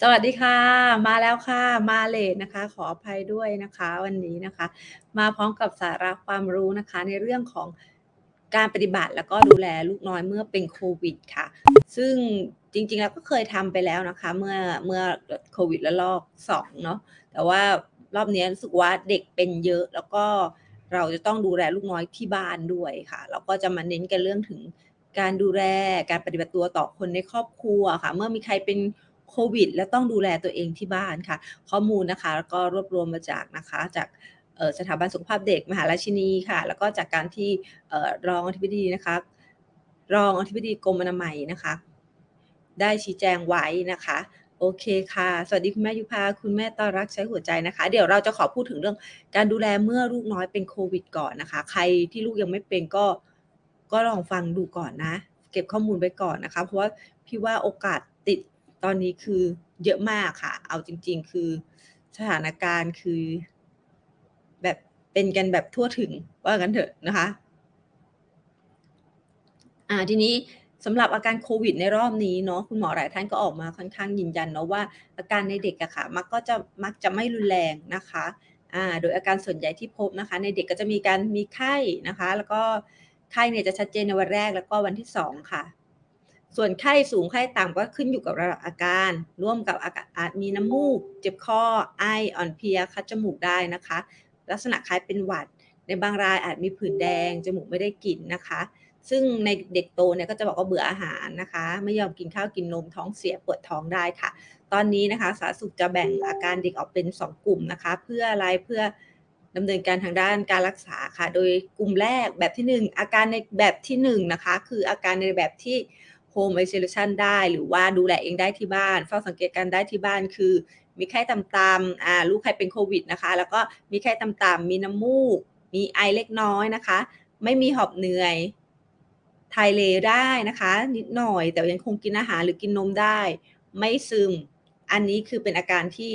สวัสดีค่ะ มาแล้วค่ะ มาเลทนะคะ ขออภัยด้วยนะคะ วันนี้นะคะ มาพร้อมกับสาระความรู้นะคะ ในเรื่องของการปฏิบัติแล้วก็ดูแลลูกน้อยเมื่อเป็นโควิดค่ะ ซึ่งจริงๆแล้วก็เคยทำไปแล้วนะคะ เมื่อเมื่อโควิดระลอกสองเนาะแต่ว่ารอบนี้รู้สึกว่าเด็กเป็นเยอะแล้วก็เราจะต้องดูแลลูกน้อยที่บ้านด้วยค่ะแล้วก็จะมาเน้นกันเรื่องถึง การดูแลการปฏิบัติตัวต่อคนในครอบครัวค่ะ เมื่อมีใครเป็นโควิด และต้องดูแลตัวเองที่บ้านค่ะ ข้อมูลนะคะแล้วก็รวบรวมมาจากนะคะจากสถาบันสุขภาพเด็กมหาราชินีค่ะ แล้วก็จากการที่รองอธิบดีนะคะ รองอธิบดีกรมอนามัยนะคะ ได้ชี้แจงไว้นะคะโอเคค่ะ สวัสดีคุณแม่ยุพา คุณแม่ต้อนรักใช้หัวใจนะคะ เดี๋ยวเราจะขอพูดถึงเรื่องการดูแลเมื่อลูกน้อยเป็นโควิดก่อนนะคะ ใครที่ลูกยังไม่เป็นก็ ก็ลองฟังดูก่อนนะ เก็บข้อมูลไว้ก่อนนะคะ เพราะว่าพี่ว่าโอกาสติดตอนนี้คือเยอะมากค่ะ เอาจริง ๆ คือสถานการณ์คือ แบบเป็นกันแบบทั่วถึงว่างั้นเถอะนะคะ อ่าทีนี้สำหรับอาการโควิดในรอบนี้เนาะคุณหมอหลายท่านก็ออกมาค่อนข้างยืนยันเนาะว่าอาการในเด็กอะค่ะ มักก็จะมักจะไม่รุนแรงนะคะอ่าโดยอาการส่วนใหญ่ที่พบนะคะ ในเด็กก็จะมีการมีไข้นะคะ แล้วก็ ไข้เนี่ยจะชัดเจนในวันแรกแล้วก็วันที่สองค่ะ ส่วนไข้สูงไข้ต่ำก็ขึ้นอยู่กับระดับอาการ ร่วมกับอากาศอาจมีน้ำมูก เจ็บคอ ไอ อ่อนเพลีย คัดจมูกได้นะคะ ลักษณะคล้ายเป็นหวัด ในบางรายอาจมีผื่นแดง จมูกไม่ได้กลิ่นนะคะ ซึ่งในเด็กโตเนี่ยก็จะบอกว่าเบื่ออาหารนะคะ ไม่ยอมกินข้าวกินนมท้องเสียปวดท้องได้ค่ะ ตอนนี้นะคะสาธารณสุขจะแบ่งอาการเด็กออกเป็น 2 กลุ่มนะคะ เพื่ออะไรเพื่อ ดำเนินการทางด้านการรักษาค่ะ โดยกลุ่มแรกแบบที่ 1 อาการในแบบที่ 1 นะคะ คืออาการในแบบที่ home isolation ได้หรือว่าดูแลเองได้ที่บ้าน เฝ้าสังเกตการได้ที่บ้านคือมีไข้ต่ำๆอ่าลูกใครเป็นโควิดนะคะ แล้วก็มีไข้ต่ำๆมีน้ำมูก มีไอเล็กน้อยนะคะ ไม่มีหอบเหนื่อยถ่ายเลได้นะคะ นิดหน่อยแต่ยังคงกินอาหารหรือกินนมได้ ไม่ซึม อันนี้คือเป็นอาการที่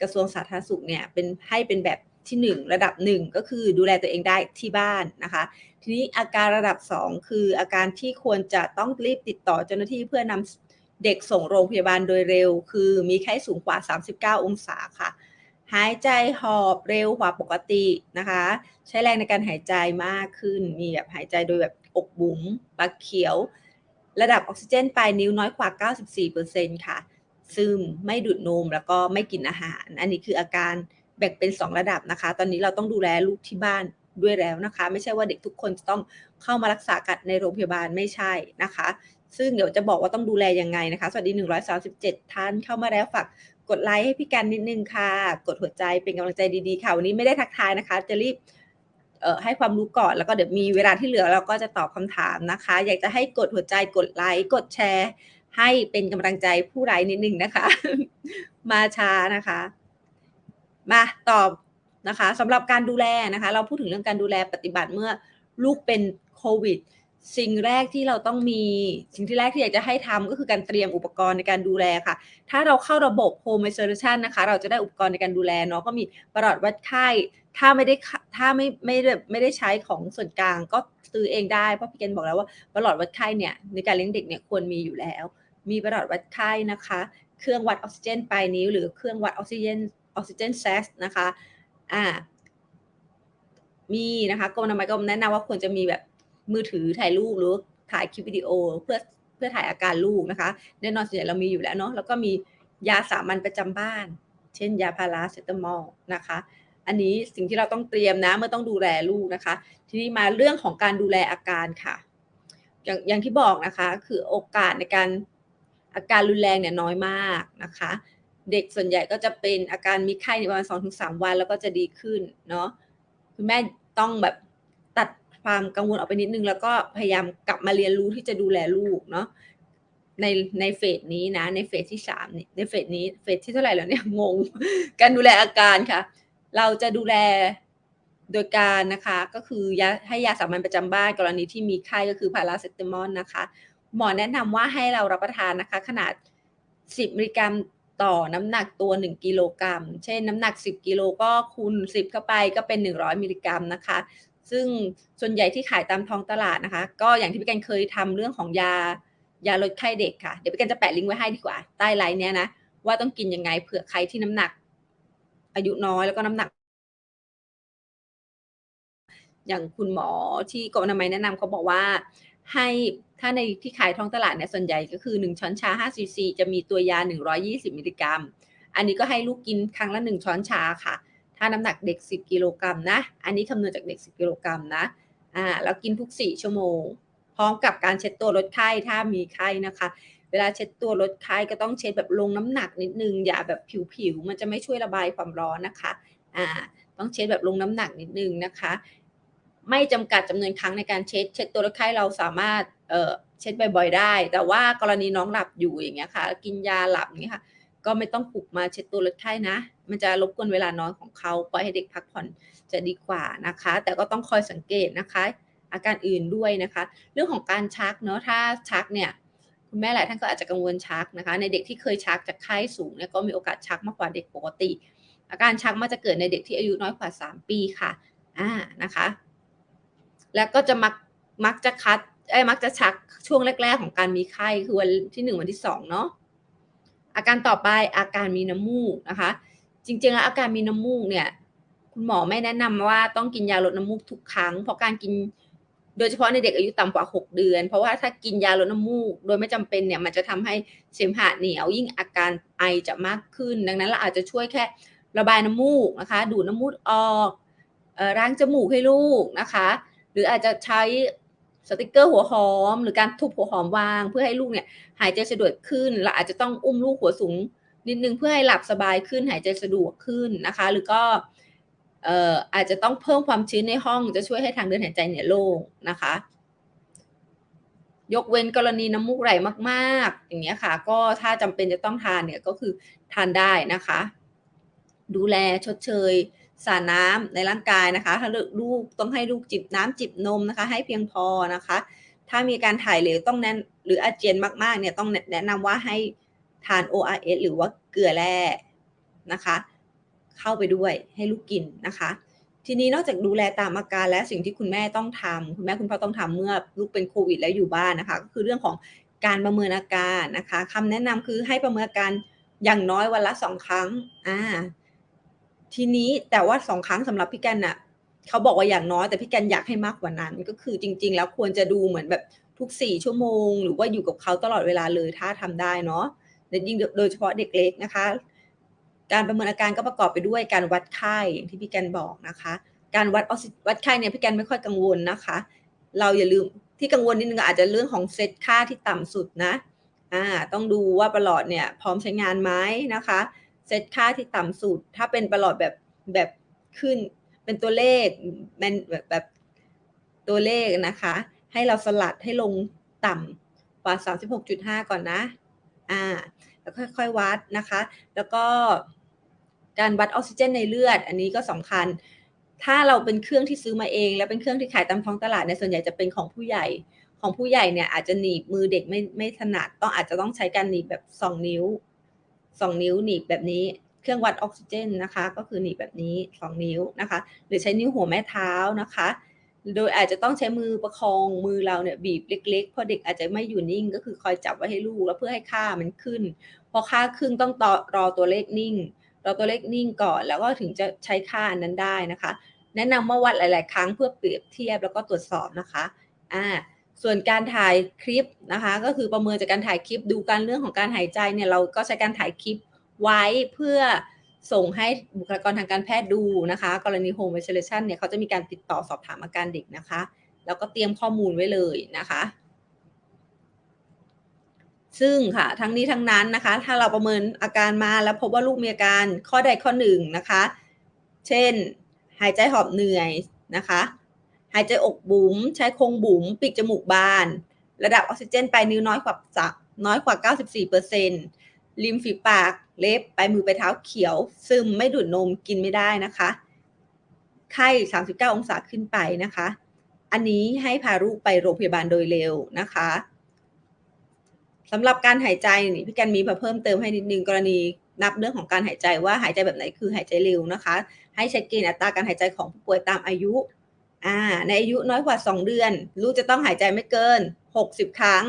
กระทรวงสาธารณสุขเนี่ยเป็นให้เป็นแบบ ที่ 1 ระดับ 1 ก็คือดูแลตัวเองได้ที่บ้านนะคะ ทีนี้อาการระดับ 2 คืออาการที่ควรจะต้องรีบติดต่อเจ้าหน้าที่เพื่อนำเด็กส่งโรงพยาบาลโดยเร็ว คือมีไข้สูงกว่า 39 องศาค่ะ หายใจหอบเร็วกว่าปกตินะคะ ใช้แรงในการหายใจมากขึ้น มีแบบหายใจโดยแบบอกบุ๋มปากเขียว ระดับออกซิเจนปลายนิ้วน้อยกว่า 94%ค่ะซึมไม่ดูดนมแล้วก็ไม่กินอาหาร อันนี้คืออาการ แบ่งเป็น 2 ระดับนะคะ ตอนนี้เราต้องดูแลลูกที่บ้านด้วยแล้วนะคะ ไม่ใช่ว่าเด็กทุกคนจะต้องเข้ามารักษากันในโรงพยาบาลไม่ใช่นะคะ ซึ่งเดี๋ยวจะบอกว่าต้องดูแลยังไงนะคะ สวัสดี 137 ท่านเข้ามาแล้วฝากกดไลค์ให้พี่กันนิดนึงค่ะ กดหัวใจเป็นกำลังใจดีๆค่ะ วันนี้ไม่ได้ทักทายนะคะ จะรีบให้ความรู้ก่อนแล้วก็เดี๋ยวมีเวลาที่เหลือเราก็จะตอบคำถามนะคะ อยากจะให้กดหัวใจกดไลค์กดแชร์ ให้เป็นกำลังใจผู้ไร้นิดนึงนะคะ มาช้านะคะ มาตอบนะคะสำหรับการดูแลนะคะ เราพูดถึงเรื่องการดูแลปฏิบัติเมื่อลูกเป็นโควิด สิ่งแรกที่เราต้องมี สิ่งที่แรกที่อยากจะให้ทำก็คือการเตรียมอุปกรณ์ในการดูแลค่ะ ถ้าเราเข้าระบบ Home Isolation นะคะ เราจะได้อุปกรณ์ในการดูแลเนาะก็มีปลอดวัดไข้ถ้าไม่ได้ถ้าไม่ไม่ได้ไม่ได้ใช้ของส่วนกลางก็ซื้อเองได้เพราะพี่เกณบอกแล้วว่าปลอดวัดไข้เนี่ยในการเลี้ยงเด็กเนี่ยควรมีอยู่แล้ว มีปลอดวัดไข้นะคะ เครื่องวัดออกซิเจนปลายนิ้ว หรือเครื่องวัดออกซิเจน ออกซิเจนแซสนะคะอ่ามีนะคะกรมอนามัยก็แนะนำว่าควรจะมีแบบมือถือถ่ายรูปหรือถ่ายคลิปวิดีโอเพื่อเพื่อถ่ายอาการลูกนะคะแน่นอนส่วนใหญ่เรามีอยู่แล้วเนาะแล้วก็มียาสามัญประจำบ้าน เช่น ยาพาราเซตามอลนะคะ อันนี้สิ่งที่เราต้องเตรียมนะเมื่อต้องดูแลลูกนะคะ ทีนี้มาเรื่องของการดูแลอาการค่ะ อย่างอย่างที่บอกนะคะ คือโอกาสในการอาการรุนแรงเนี่ยน้อยมากนะคะ เด็กส่วนใหญ่ก็จะเป็นอาการมีไข้ในประมาณสองถึงสามวัน แล้วก็จะดีขึ้นเนาะคุณแม่ต้องแบบตัดความกังวลออกไปนิดนึง แล้วก็พยายามกลับมาเรียนรู้ที่จะดูแลลูกเนาะในในเฟสนี้นะ ในเฟสที่สามในเฟสนี้เฟสที่เท่าไหร่แล้วเนี่ยงง การดูแลอาการค่ะ เราจะดูแลโดยการนะคะก็คือยาให้ยาสามัญประจำบ้านกรณีที่มีไข้ก็คือพาราเซตามอลนะคะ หมอแนะนำว่าให้เรารับประทานนะคะ ขนาด 10 มิลลิกรัม ต่อน้ำหนักตัว 1 กิโลกรัม เช่นน้ำหนัก 10 กิโลก็คูณ 10 เข้าไปก็เป็น 100 มิลลิกรัมนะคะ ซึ่งส่วนใหญ่ที่ขายตามท้องตลาดนะคะ ก็อย่างที่พี่กันเคยทำเรื่องของยายาลดไข้เด็กค่ะ เดี๋ยวพี่กันจะแปะลิงก์ไว้ให้ดีกว่า ใต้ไลน์เนี้ยนะ ว่าต้องกินยังไงเผื่อใครที่น้ำหนัก อายุน้อยแล้วก็น้ำหนัก อย่างคุณหมอที่กรมอนามัยแนะนำเขาบอกว่า ให้ถ้าในที่ขายท้องตลาดเนี่ยส่วนใหญ่ก็คือ 1 ช้อนชา5ซีซีจะมีตัวยา 120 มิลลิกรัม อันนี้ก็ให้ลูกกินครั้งละ 1 ช้อนชาค่ะ ถ้าน้ำหนักเด็ก 10 กิโลกรัมนะ อันนี้คำนวณจากเด็ก 10 กิโลกรัมนะ อ่า แล้วกินทุก 4 ชั่วโมง พร้อมกับการเช็ดตัวลดไข้ถ้ามีไข้นะคะ เวลาเช็ดตัวลดไข้ก็ต้องเช็ดแบบลงน้ำหนักนิดนึง อย่าแบบผิวๆ มันจะไม่ช่วยระบายความร้อนนะคะ อ่า ต้องเช็ดแบบลงน้ำหนักนิดนึงนะคะ ไม่จำกัดจำนวนครั้งในการเช็ด เช็ดตัวลดไข้เราสามารถเอ่อเช็ดบ่อยๆได้ แต่ว่ากรณีน้องหลับอยู่อย่างเงี้ยค่ะ กินยาหลับอย่างเงี้ยค่ะก็ไม่ต้องปลุกมาเช็ดตัวลดไข้นะ มันจะรบกวนเวลานอนของเขาปล่อยให้เด็กพักผ่อนจะดีกว่านะคะ แต่ก็ต้องคอยสังเกตนะคะ อาการอื่นด้วยนะคะ เรื่องของการชักเนาะถ้าชักเนี่ยคุณแม่หลายท่านก็อาจจะกังวลชักนะคะ ในเด็กที่เคยชักจากไข้สูงเนี่ยก็มีโอกาสชักมากกว่าเด็กปกติ อาการชักมักจะเกิดในเด็กที่อายุน้อยกว่า 3 ปีค่ะอ่านะคะ แล้วก็จะมักมักจะคัดเอ๊ยมักจะชักช่วงแรก ๆ ของการมีไข้คือวันที่1วันที่2เนาะอาการต่อไปอาการมีน้ำมูกนะคะ จริงๆแล้วอาการมีน้ำมูกเนี่ย คุณหมอไม่แนะนำว่าต้องกินยาลดน้ำมูกทุกครั้ง เพราะการกินโดยเฉพาะในเด็กอายุต่ำกว่า 6 เดือน เพราะว่าถ้ากินยาลดน้ำมูก โดยไม่จำเป็นเนี่ยมันจะทำให้เสมหะเหนียวยิ่งอาการไอจะมากขึ้น ดังนั้นเราอาจจะช่วยแค่ระบายน้ำมูกนะคะ ดูดน้ำมูกออกออล้างจมูกให้ลูกนะคะ หรืออาจจะใช้สติกเกอร์หัวหอม หรือการทุบหัวหอมวาง เพื่อให้ลูกเนี่ยหายใจสะดวกขึ้นเราอาจจะต้องอุ้มลูกหัวสูงนิดนึงเพื่อให้หลับสบายขึ้นหายใจสะดวกขึ้นนะคะ หรือก็เอ่ออาจจะต้องเพิ่มความชื้นในห้องจะช่วยให้ทางเดินหายใจเนี่ยโล่งนะคะ ยกเว้นกรณีน้ำมูกไหลมากๆ อย่างเงี้ยค่ะ ก็ถ้าจำเป็นจะต้องทานเนี่ยก็คือทานได้นะคะ ดูแลชดเชย สารน้ำในร่างกายนะคะถ้าลลูกต้องให้ลูกจิบน้ำจิบนมนะคะ ให้เพียงพอนะคะ ถ้ามีการถ่ายเหลวต้องแนะหรืออาเจียนมากๆเนี่ยต้องแนะนะนำว่าให้ทาน ORS หรือว่าเกลือแร่นะคะ เข้าไปด้วยให้ลูกกินนะคะ ทีนี้นอกจากดูแลตามอาการแล้วสิ่งที่คุณแม่ต้องทำคุณแม่คุณพ่อต้องทำเมื่อลูกเป็นโควิดแล้วอยู่บ้านนะคะ ก็คือเรื่องของการประเมินอาการนะคะคำแนะนำคือให้ประเมินอาการอย่างน้อยวันละ2ครั้งอ่า ทีนี้แต่ว่า2ครั้งสำหรับพี่แกนน่ะเขาบอกว่าอย่างน้อยแต่พี่แกนอยากให้มากกว่านั้น ก็คือจริง ๆ แล้วควรจะดูเหมือนแบบทุก4ชั่วโมง หรือว่าอยู่กับเขาตลอดเวลาเลยถ้าทำได้เนาะยิ่งโดยเฉพาะเด็กเล็กนะคะ การประเมินอาการก็ประกอบไปด้วยการวัดไข้อย่างที่พี่แกนบอกนะคะ การวัดออกซิวัดไข้เนี่ยพี่แกนไม่ค่อยกังวลนะคะ เราอย่าลืมที่กังวลนิดนึงอาจจะเรื่องของเซตค่าที่ต่ำสุดนะอาต้องดูว่าประหลอดเนี่ยพร้อมใช้งานไหมนะคะ เซตค่าที่ต่ำสุด ถ้าเป็นประหลอดแบบแบบขึ้น เป็นตัวเลขแมนแบบแบบตัวเลขนะคะ ให้เราสลัดให้ลงต่ำกว่า 36.5 ก่อนนะ อ่า แล้วค่อยๆวัดนะคะ แล้วก็การวัดออกซิเจนในเลือด อันนี้ก็สำคัญ ถ้าเราเป็นเครื่องที่ซื้อมาเอง แล้วเป็นเครื่องที่ขายตามท้องตลาดเนี่ยส่วนใหญ่จะเป็นของผู้ใหญ่ ของผู้ใหญ่เนี่ยอาจจะหนีบมือเด็กไม่ไม่ถนัด ต้องอาจจะต้องใช้การหนีบแบบ 2 นิ้ว 2 นิ้วหนีบแบบนี้ เครื่องวัดออกซิเจนนะคะ ก็คือหนีบแบบนี้ 2 นิ้วนะคะ หรือใช้นิ้วหัวแม่เท้านะคะ โดยอาจจะต้องใช้มือประคองมือเราเนี่ยบีบเล็กๆเพราะเด็กอาจจะไม่อยู่นิ่ง ก็คือคอยจับไว้ให้ลูกแล้วเพื่อให้ค่ามันขึ้น พอค่าขึ้นต้องตอรอตัวเลขนิ่งรอตัวเลขนิ่งก่อนแล้วก็ถึงจะใช้ค่าอันนั้นได้นะคะ แนะนำว่าวัดหลาย ๆ ครั้งเพื่อเปรียบเทียบแล้วก็ตรวจสอบนะคะอ่า ส่วนการถ่ายคลิปนะคะ ก็คือประเมินจากการถ่ายคลิปดูการเรื่องของการหายใจเนี่ยเราก็ใช้การถ่ายคลิปไว้เพื่อส่งให้บุคลากรทางการแพทย์ดูนะคะ กรณี Home Isolation เนี่ยเขาจะมีการติดต่อสอบถามอาการเด็กนะคะ แล้วก็เตรียมข้อมูลไว้เลยนะคะ ซึ่งค่ะทั้งนี้ทั้งนั้นนะคะ ถ้าเราประเมินอาการมาแล้วพบว่าลูกมีอาการข้อใดข้อหนึ่งนะคะ เช่น หายใจหอบเหนื่อยนะคะ หายใจอกบุ๋มใชายโครงบุ๋มปีกจมูกบาน ระดับออกซิเจนปลายนิ้วน้อยกว่าสะน้อยกว่า 94%ริมฝีปากเล็บปลายมือไปเท้าเขียว ซึมไม่ดูดนมกินไม่ได้นะคะ ไข้ 39 องศาขึ้นไปนะคะ อันนี้ให้พาลูกไปโรงพยาบาลโดยเร็วนะคะสำหรับการหายใจนี่พี่กันมีมาเพิ่มเติมให้นิดนึงกรณีนับเรื่องของการหายใจว่าหายใจแบบไหนคือหายใจเร็วนะคะ ให้ใช้เกณฑ์อัตราการหายใจของผู้ป่วยตามอายุ อ่าในอายุน้อยกว่า 2 เดือน ลูกจะต้องหายใจไม่เกิน 60 ครั้ง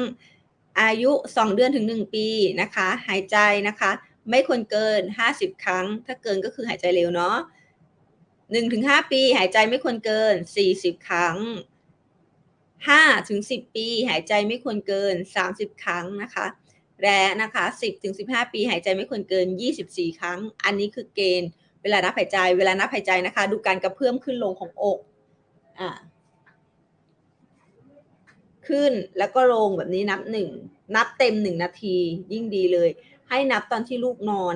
อายุ 2 เดือนถึง 1 ปีนะคะ หายใจนะคะ ไม่ควรเกิน 50 ครั้ง ถ้าเกินก็คือหายใจเร็วเนาะ1-5ปี หายใจไม่ควรเกิน 40 ครั้ง5ถึง10 ปี หายใจไม่ควรเกิน 30 ครั้งนะคะและนะคะ10ถึง15 ปี หายใจไม่ควรเกิน 24 ครั้ง อันนี้คือเกณฑ์เวลานับหายใจ เวลานับหายใจนะคะ ดูการกระเพื่อมขึ้นลงของอก อ่าขึ้นแล้วก็ลงแบบนี้นับหนึ่งนับเต็มหนึ่งนาที ยิ่งดีเลย ให้นับตอนที่ลูกนอน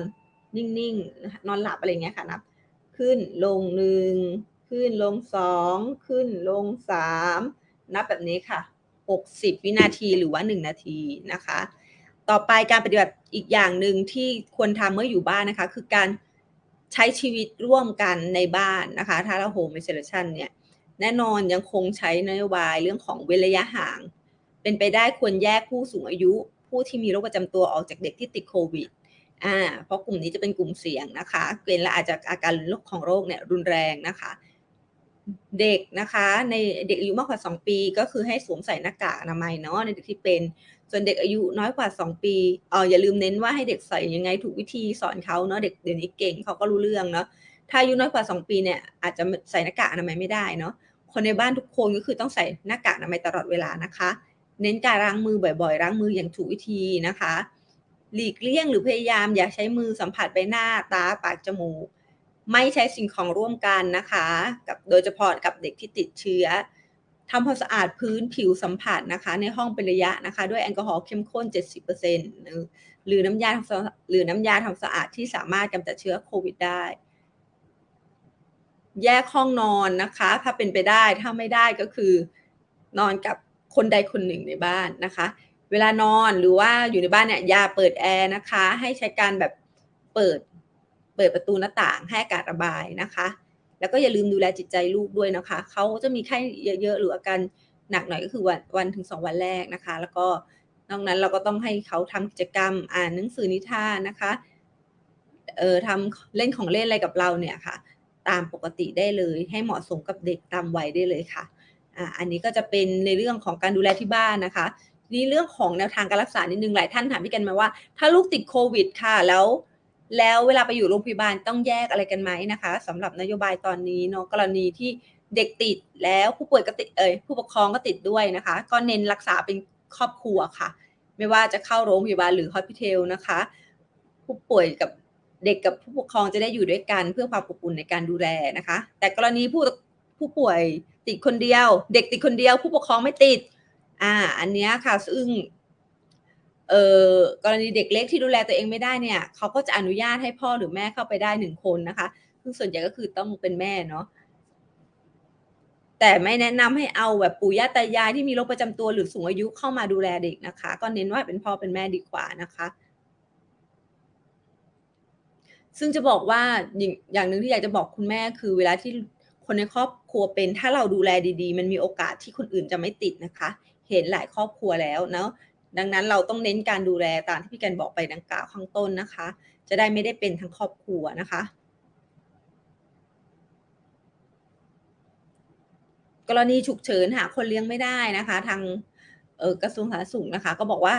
นิ่งๆ นอนหลับอะไรเงี้ยค่ะนับ ขึ้นลงหนึ่งขึ้นลงสองขึ้นลงสามนับแบบนี้ค่ะ 60 วินาทีหรือว่า 1 นาทีนะคะ ต่อไปการปฏิบัติอีกอย่างหนึ่งที่ควรทำเมื่ออยู่บ้านนะคะ คือการใช้ชีวิตร่วมกันในบ้านนะคะถ้าเราโฮมไอโซเลชันเนี่ย แน่นอนยังคงใช้นโยบายเรื่องของเว้นระยะห่าง เป็นไปได้ควรแยกผู้สูงอายุ ผู้ที่มีโรคประจำตัวออกจากเด็กที่ติดโควิดอ่าเพราะกลุ่มนี้จะเป็นกลุ่มเสี่ยงนะคะเกณฑ์และอาจจะอาการของโรคเนี่ยรุนแรงนะคะ เด็กนะคะในเด็กอายุมากกว่า 2 ปีก็คือให้สวมใส่หน้ากากอนามัยเนาะในเด็กที่เป็นส่วนเด็กอายุน้อยกว่า 2 ปีเอออย่าลืมเน้นว่าให้เด็กใส่ยังไงถูกวิธีสอนเขาเนาะเด็กเดี๋ยวนี้เก่งเขาก็รู้เรื่องเนาะถ้าอายุน้อยกว่า 2 ปีเนี่ยอาจจะใส่หน้ากากอนามัยไม่ได้เนาะ คนในบ้านทุกคนก็คือต้องใส่หน้ากากอนามัยตลอดเวลานะคะ เน้นการล้างมือบ่อยๆล้างมืออย่างถูกวิธีนะคะ หลีกเลี่ยงหรือพยายามอย่าใช้มือสัมผัสใบหน้าตาปากจมูกไม่ใช้สิ่งของร่วมกันนะคะ กับโดยเฉพาะกับเด็กที่ติดเชื้อทำความสะอาดพื้นผิวสัมผัสนะคะ ในห้องเป็นระยะนะคะ ด้วยแอลกอฮอล์เข้มข้น 70%หรือน้ำยาหรือน้ำยาทำสะอาดที่สามารถกำจัดเชื้อโควิดได้ แยกห้องนอนนะคะ ถ้าเป็นไปได้ถ้าไม่ได้ก็คือนอนกับคนใดคนหนึ่งในบ้านนะคะ เวลานอนหรือว่าอยู่ในบ้านเนี่ยอย่าเปิดแอร์นะคะ ให้ใช้การแบบเปิดเปิดประตูหน้าต่างให้อากาศระบายนะคะ แล้วก็อย่าลืมดูแลจิตใจลูกด้วยนะคะเขาจะมีไข้เยอะๆหรืออาการหนักหน่อยก็คือวันวันถึงสองวันแรกนะคะ แล้วก็นอกนั้นเราก็ต้องให้เขาทำกิจกรรมอ่านหนังสือนิทานนะคะเออทำเล่นของเล่นอะไรกับเราเนี่ยค่ะ ตามปกติได้เลย ให้เหมาะสมกับเด็กตามวัยได้เลยค่ะอ่าอันนี้ก็จะเป็นในเรื่องของการดูแลที่บ้านนะคะนี่เรื่องของแนวทางการรักษานิดนึงหลายท่านถามพี่กันมาว่า ถ้าลูกติดโควิดค่ะแล้ว แล้วเวลาไปอยู่โรงพยาบาลต้องแยกอะไรกันไหมนะคะสำหรับนโยบายตอนนี้เนาะกรณีที่เด็กติดแล้วผู้ป่วยก็ติดเอ่ยผู้ปกครองก็ติดด้วยนะคะ ก็เน้นรักษาเป็นครอบครัวค่ะ ไม่ว่าจะเข้าโรงพยาบาลหรือฮอสพิทอลนะคะ ผู้ป่วยกับ เด็กกับผู้ปกครองจะได้อยู่ด้วยกัน เพื่อความอบอุ่นในการดูแลนะคะ แต่กรณีผู้ผู้ป่วยติดคนเดียว เด็กติดคนเดียว ผู้ปกครองไม่ติด อ่า อันนี้ค่ะ ซึ่งเอ่อกรณีเด็กเล็กที่ดูแลตัวเองไม่ได้เนี่ยเขาก็จะอนุญาตให้พ่อหรือแม่เข้าไปได้หนึ่งคนนะคะซึ่งส่วนใหญ่ก็คือต้องเป็นแม่เนาะแต่ไม่แนะนำให้เอาแบบปู่ย่าตายายที่มีโรคประจำตัวหรือสูงอายุเข้ามาดูแลเด็กนะคะ ก็เน้นว่าเป็นพ่อเป็นแม่ดีกว่านะคะ ซึ่งจะบอกว่าอย่างหนึ่งที่อยากจะบอกคุณแม่คือ เวลาที่คนในครอบครัวเป็น ถ้าเราดูแลดีๆ มันมีโอกาสที่คนอื่นจะไม่ติดนะคะ เห็นหลายครอบครัวแล้วเนาะดังนั้นเราต้องเน้นการดูแลตามที่พี่กันบอกไปดังกล่าวข้างต้นนะคะ จะได้ไม่ได้เป็นทั้งครอบครัวนะคะ กรณีฉุกเฉินหาคนเลี้ยงไม่ได้นะคะ ทางกระทรวงสาธารณสุขนะคะ ก็บอกว่า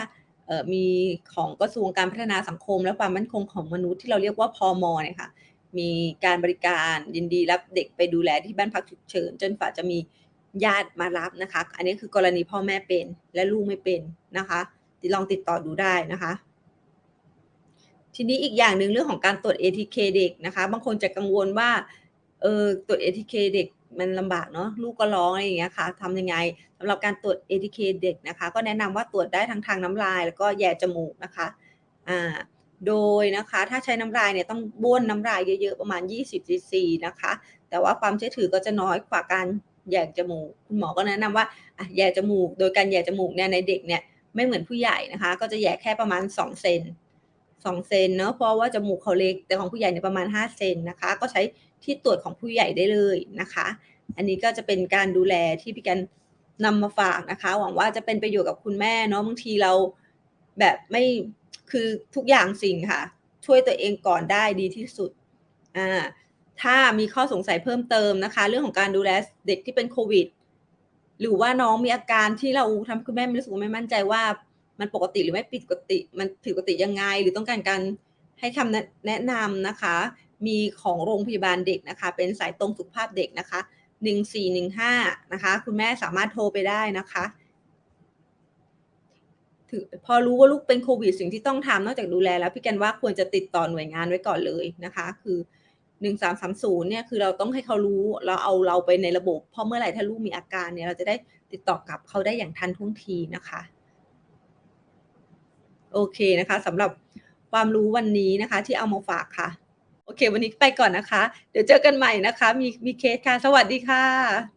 มีของกระทรวงการพัฒนาสังคม และความมั่นคงของมนุษย์ที่เราเรียกว่าพอมเนี่ยค่ะมีการบริการยินดีรับเด็กไปดูแลที่บ้านพักฉุกเฉินจนฝ่าจะมีญาติมารับนะคะ อันนี้คือกรณีพ่อแม่เป็นและลูกไม่เป็นนะคะลองติดต่อดูได้นะคะ ทีนี้อีกอย่างหนึ่งเรื่องของการตรวจ ATK เด็กนะคะ บางคนจะกังวลว่าเออตรวจ ATK เด็ก มันลำบากเนาะลูกก็ร้องอะไรอย่างเงี้ยค่ะทำยังไงสำหรับการตรวจ ATK เด็กนะคะ ก็แนะนำว่าตรวจได้ทั้งทางน้ำลาย แล้วก็แย่จมูกนะคะอ่าโดยนะคะถ้าใช้น้ำลายเนี่ยต้องบ้วนน้ำลายเยอะๆประมาณ 20 cc นะคะ แต่ว่าความเชื่อถือก็จะน้อยกว่าการแย่จมูกคุณหมอก็แนะนำว่าแย่จมูก โดยการแย่จมูกเนี่ยในเด็กเนี่ยไม่เหมือนผู้ใหญ่นะคะ ก็จะแย่แค่ประมาณ 2 เซน2เซนเนาะเพราะว่าจมูกเขาเล็กแต่ของผู้ใหญ่เนี่ยประมาณ 5 เซนนะคะ ก็ใช้ ที่ตรวจของผู้ใหญ่ได้เลยนะคะ อันนี้ก็จะเป็นการดูแลที่พี่กันนำมาฝากนะคะ หวังว่าจะเป็นประโยชน์กับคุณแม่เนาะบางทีเราแบบไม่คือทุกอย่างสิ่งค่ะ ช่วยตัวเองก่อนได้ดีที่สุดอ่าถ้ามีข้อสงสัยเพิ่มเติมนะคะ เรื่องของการดูแลเด็กที่เป็นโควิด หรือว่าน้องมีอาการที่เราทำให้คุณแม่ไม่รู้สึกไม่มั่นใจว่า มันปกติหรือไม่ผิดปกติ มันผิดปกติยังไง หรือต้องการการให้คำแนะนำนะคะ มีของโรงพยาบาลเด็กนะคะ เป็นสายตรงสุขภาพเด็กนะคะหนึ่งสี่หนึ่งห้านะคะ คุณแม่สามารถโทรไปได้นะคะถือพอรู้ว่าลูกเป็นโควิด สิ่งที่ต้องทำนอกจากดูแลแล้วพี่กันว่าควรจะติดต่อหน่วยงานไว้ก่อนเลยนะคะ คือหนึ่งสามสามศูนย์เนี่ยคือเราต้องให้เขารู้เราเอาเราไปในระบบเพราะเมื่อไหร่ถ้าลูกมีอาการเนี่ยเราจะได้ติดต่อกับเขาได้อย่างทันท่วงทีนะคะ โอเคนะคะสำหรับความรู้วันนี้นะคะ ที่เอามาฝากค่ะ โอเค วันนี้ไปก่อนนะคะ เดี๋ยวเจอกันใหม่นะคะ มีมีเคสค่ะ สวัสดีค่ะ